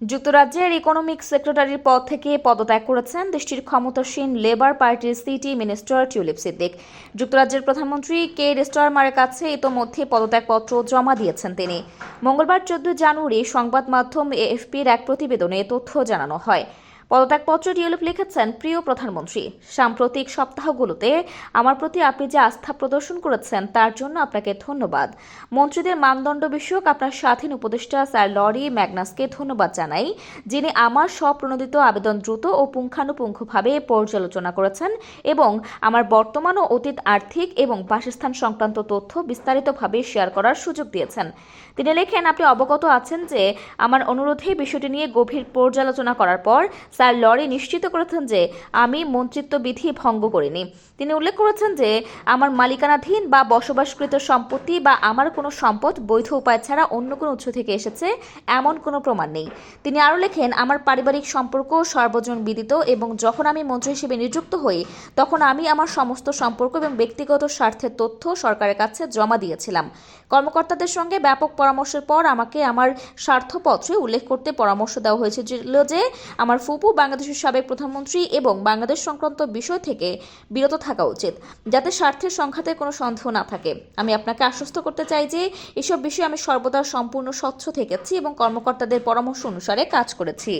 যুক্তরাজ্যের ইকোনমিক সেক্রেটারির পদ থেকে পদত্যাগ করেছেন দেশটির ক্ষমতাসীন লেবার পার্টির সিটি মিনিস্টার টিউলিপ সিদ্দিক যুক্তরাজ্যের প্রধানমন্ত্রী কে স্টারমারের কাছে ইতোমধ্যে পদত্যাগপত্র জমা দিয়েছেন তিনি। মঙ্গলবার চোদ্দ জানুয়ারি সংবাদ মাধ্যম এএফপির এক প্রতিবেদনে তথ্য জানানো হয়। পদত্যাগপত্র টিউলিপ লিখেছেন প্রিয় প্রধানমন্ত্রী। সাম্প্রতিক সপ্তাহগুলোতে আমার প্রতি আপনি যে আস্থা প্রদর্শন করেছেন, তার জন্য আপনাকে ধন্যবাদ। মন্ত্রীদের মানদণ্ড বিষয়ক আপনার স্বাধীন উপদেষ্টা স্যার লরি ম্যাগনাসকে ধন্যবাদ জানাই, যিনি আমার স্বপ্রণোদিত আবেদন দ্রুত ও পুঙ্খানুপুঙ্খভাবে পর্যালোচনা করেছেন এবং আমার বর্তমান ও অতীত আর্থিক এবং বাসস্থান সংক্রান্ত তথ্য বিস্তারিতভাবে শেয়ার করার সুযোগ দিয়েছেন। তিনি লেখেন, আপনি অবগত আছেন যে আমার অনুরোধে বিষয়টি নিয়ে গভীর পর্যালোচনা করার পর স্যার লরি নিশ্চিত করেছেন যে আমি মন্ত্রিত্ব বিধি ভঙ্গ করিনি। তিনি উল্লেখ করেছেন যে আমার মালিকানাধীন বা বসবাসকৃত সম্পত্তি বা আমার কোনো সম্পদ বৈধ উপায় ছাড়া অন্য কোনো উৎস থেকে এসেছে, এমন কোনো প্রমাণ নেই। তিনি আরও লেখেন, আমার পারিবারিক সম্পর্ক সর্বজন বিদিত এবং যখন আমি মন্ত্রী হিসেবে নিযুক্ত হই, তখন আমি আমার সমস্ত সম্পর্ক এবং ব্যক্তিগত স্বার্থের তথ্য সরকারের কাছে জমা দিয়েছিলাম। কর্মকর্তাদের সঙ্গে ব্যাপক পরামর্শের পর আমাকে আমার স্বার্থপত্রে উল্লেখ করতে পরামর্শ দেওয়া হয়েছিল যে, আমার ফুপু বাংলাদেশের সাবেক প্রধানমন্ত্রী এবং বাংলাদেশ সংক্রান্ত বিষয় থেকে বিরত থাকা উচিত, যাতে স্বার্থের সংঘাতে কোনো সন্দেহ না থাকে। আমি আপনাকে আশ্বস্ত করতে চাই যে এসব বিষয়ে আমি সর্বদা সম্পূর্ণ স্বচ্ছ থেকেছি এবং কর্মকর্তাদের পরামর্শ অনুসারে কাজ করেছি।